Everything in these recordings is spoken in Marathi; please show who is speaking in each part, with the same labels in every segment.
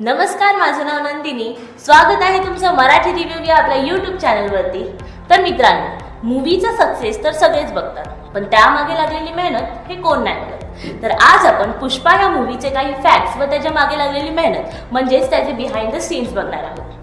Speaker 1: नमस्कार माझं नाव नंदिनी. स्वागत आहे तुमचं मराठी रिव्ह्यू या आपल्या यूट्यूब चॅनलवरती तर मित्रांनो मूवीचा सक्सेस तर सगळेच बघतात पण त्यामागे लागलेली मेहनत हे कोण नाही बघत तर आज आपण पुष्पा या मूवीचे काही फॅक्ट्स व त्याच्यामागे लागलेली मेहनत म्हणजेच त्याचे बिहाइंड द सीन्स बघणार आहोत.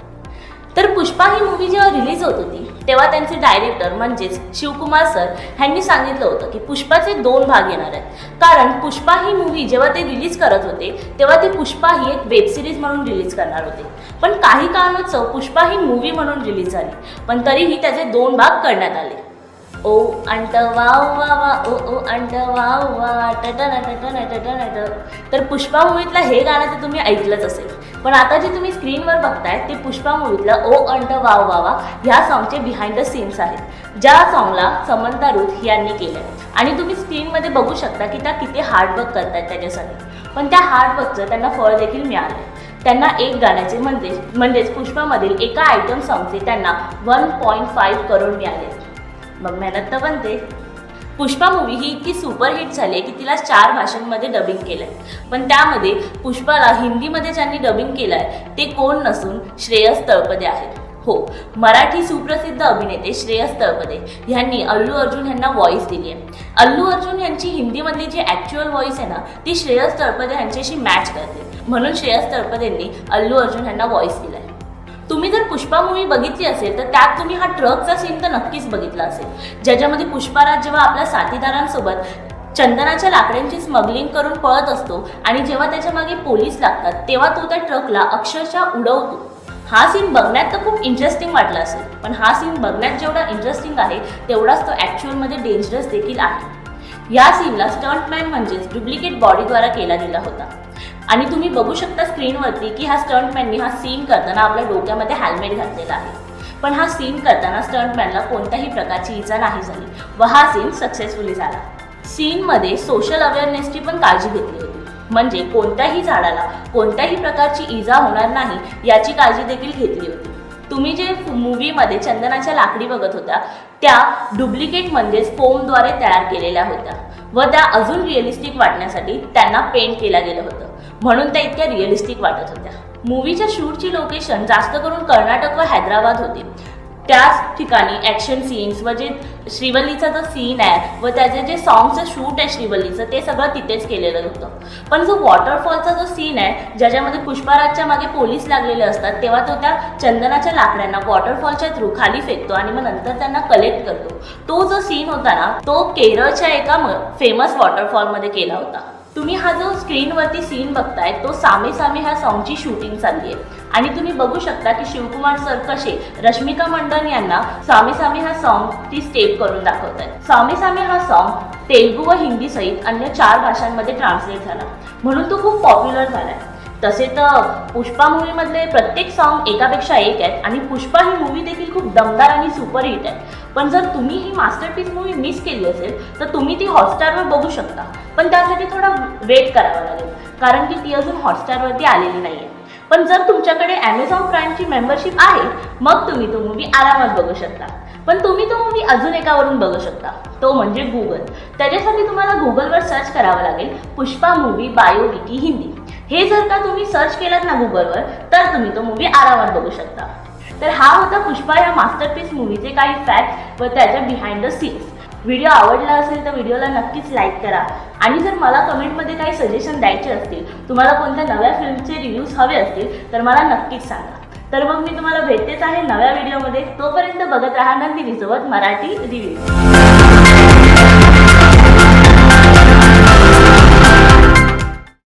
Speaker 1: तर पुष्पा ही मूवी जेव्हा रिलीज होत होती तेव्हा त्यांचे डायरेक्टर म्हणजेच शिवकुमार सर ह्यांनी सांगितलं होतं की पुष्पाचे दोन भाग येणार आहेत. कारण पुष्पा ही मूवी जेव्हा ते रिलीज करत होते तेव्हा ती पुष्पा ही एक वेब सिरीज म्हणून रिलीज करणार होते. पण काही कारणास्तव पुष्पा ही मूवी म्हणून रिलीज झाली पण तरीही त्याचे दोन भाग करण्यात आले. ओ अंट वाव वा वा ओ ओ अंट वाव वा टटन टटन टटन टट तर पुष्पा मूवीतलं हे गाणं तर तुम्ही ऐकलंच असेल. पण आता जे तुम्ही स्क्रीनवर बघताय ते पुष्पा मूवीतलं ओ अंट वाव वा वा ह्या सॉन्गचे बिहाइंड द सीन्स आहेत. ज्या सॉन्गला समंता रुथ यांनी केलं आणि तुम्ही स्क्रीनमध्ये बघू शकता की त्या किती हार्डवर्क करतायत त्याच्यासाठी. पण त्या हार्डवर्कचं त्यांना फळ देखील मिळालं त्यांना एक गाण्याचे म्हणजे म्हणजेच पुष्पामधील एका आयटम सॉन्गचे त्यांना वन पॉईंट फाईव्ह करोड मिळाले. मग मेहनत तर बनते. पुष्पा मूवी ही इतकी सुपरहिट झाली आहे की तिला चार भाषांमध्ये डबिंग केलं आहे पण त्यामध्ये पुष्पाला हिंदीमध्ये ज्यांनी डबिंग केलं आहे ते कोण नसून श्रेयस तळपदे आहेत. हो मराठी सुप्रसिद्ध अभिनेते श्रेयस तळपदे ह्यांनी अल्लू अर्जुन यांना व्हॉइस दिली आहे. अल्लू अर्जुन यांची हिंदीमधली जी ॲक्च्युअल व्हॉइस आहे ना ती श्रेयस तळपदे यांच्याशी मॅच करते. म्हणून श्रेयस तळपदेंनी अल्लू अर्जुन यांना व्हॉइस दिला आहे तुम्ही जर पुष्पा मूवी बघितली असेल तर त्यात तुम्ही हा ट्रकचा सीन तर नक्कीच बघितला असेल. ज्याच्यामध्ये पुष्पाराज जेव्हा आपल्या साथीदारांसोबत चंदनाच्या लाकड्यांची स्मगलिंग करून पळत असतो आणि जेव्हा त्याच्यामागे पोलीस लागतात तेव्हा तो त्या ट्रकला अक्षरशः उडवतो. हा सीन बघण्यात तर खूप इंटरेस्टिंग वाटला असेल पण हा सीन बघण्यात जेवढा इंटरेस्टिंग आहे तेवढाच तो ॲक्च्युअलमध्ये डेंजरस देखील आहे. या सीनला स्टंटमॅन म्हणजेच डुप्लिकेट बॉडीद्वारा केला गेला होता. आणि तुम्ही बघू शकता स्क्रीनवरती की हा स्टंटमॅननी हा सीन करताना आपल्या डोक्यामध्ये हेल्मेट घातलेला आहे. पण हा सीन करताना स्टंटमॅनला कोणत्याही प्रकारची इजा नाही झाली व हा सीन सक्सेसफुली झाला. सीनमध्ये सोशल अवेअरनेसची पण काळजी घेतली होती. म्हणजे कोणत्याही झाडाला कोणत्याही प्रकारची इजा होणार नाही याची काळजी देखील घेतली होती. तुम्ही जे मूवीमध्ये चंदनाच्या लाकडी बघत होता त्या डुप्लिकेट म्हणजेच फोमद्वारे तयार केलेल्या होत्या. व त्या अजून रिअलिस्टिक वाटण्यासाठी त्यांना पेंट केलं गेलं होतं. म्हणून त्या इतक्या रिअलिस्टिक वाटत होत्या. मूवीच्या शूटची लोकेशन जास्त करून कर्नाटक व हैदराबाद होती. त्याच ठिकाणी ॲक्शन सीन्स व जे श्रीवल्लीचा जो सीन आहे व त्याचे जे सॉन्गचं शूट आहे श्रीवल्लीचं ते सगळं तिथेच केलेलं होतं. पण जो वॉटरफॉलचा जो सीन आहे ज्याच्यामध्ये पुष्पाराजच्या मागे पोलीस लागलेले असतात तेव्हा तो त्या चंदनाच्या लाकड्यांना वॉटरफॉलच्या थ्रू खाली फेकतो आणि मग नंतर त्यांना कलेक्ट करतो. तो जो सीन होता ना तो केरळच्या एका फेमस वॉटरफॉलमध्ये केला होता. तुम्ही हा जो स्क्रीनवरती सीन बघताय तो सामे सामे ह्या सॉन्गची शूटिंग चालली आहे. आणि तुम्ही बघू शकता की शिवकुमार सर कसे रश्मिका मंडन यांना सामे सामे हा सॉन्गची स्टेप करून दाखवत आहेत सामे सामे हा सॉन्ग तेलुगू व हिंदी सहित अन्य चार भाषांमध्ये ट्रान्सलेट झाला. म्हणून तो खूप पॉप्युलर झाला आहे तसे तर पुष्पा मूवीमधले प्रत्येक सॉन्ग एकापेक्षा एक आहेत आणि पुष्पा ही मूवी देखील खूप दमदार आणि सुपरहिट आहे पण जर तुम्ही ही मास्टरपीस मूवी मिस केली असेल तर तुम्ही ती हॉटस्टारवर बघू शकता. पण त्यासाठी थोडा वेट करावा लागेल. कारण की ती अजून हॉटस्टारवरती आलेली नाही आहे पण जर तुमच्याकडे ॲमेझॉन प्राईमची मेंबरशिप आहे मग तुम्ही तो मूवी आरामात बघू शकता. पण तुम्ही तो मूवी अजून एकावरून बघू शकता. तो म्हणजे गुगल त्याच्यासाठी तुम्हाला गुगलवर सर्च करावं लागेल पुष्पा मूवी बायोविकी हिंदी. हे जर का तुम्ही सर्च केलात ना गुगलवर तर तुम्ही तो मूवी आरामात बघू शकता. तर हा होता पुष्पा या मास्टरपीस मूवीचे काही फॅक्ट व त्याच्या बिहाइंड द सीन्स व्हिडिओ आवडला असेल तर व्हिडिओला नक्कीच लाईक करा. आणि जर मला कमेंटमध्ये काही सजेशन द्यायचे असतील तुम्हाला कोणत्या नव्या फिल्मचे रिव्ह्यूज हवे असतील तर मला नक्कीच सांगा. तर मग मी तुम्हाला भेटतेच आहे नव्या व्हिडिओमध्ये. तोपर्यंत बघत राहा नंदिनीसोबत मराठी रिव्ह्यू